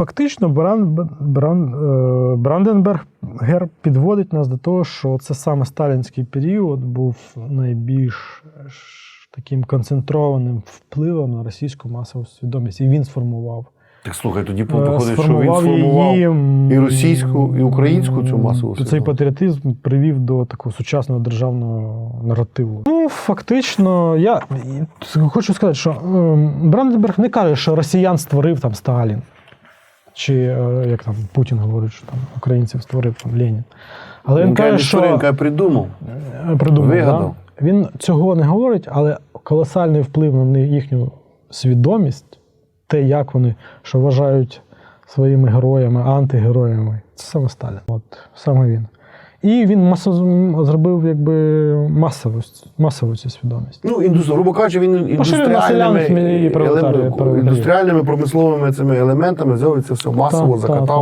Фактично, Бран, Бран, е, Бранденбергер підводить нас до того, що це саме сталінський період був найбільш е, таким концентрованим впливом на російську масову свідомість. І він сформував. Так слухай, тоді е, виходить, що він сформував її, і російську, і українську цю масову Цей патріотизм привів до такого сучасного державного наративу. Ну, фактично, я хочу сказати, що е, Бранденберг не каже, що росіян створив там Сталін. Чи е, як там Путін говорить, що там українців створив там Ленін. Але він, Він каже, що він каже, придумав. Е, придумав, Вигадав. Да? Він цього не говорить, але колосальний вплив на їхню свідомість, те, як вони що вважають своїми героями, антигероями, це саме Сталін. От саме він. І він масо зробив якби масову, масову цю свідомість. Ну, індус, грубо кажучи, він індустріальними, індустріальними промисловими цими елементами взяв і це все масово так, закатав.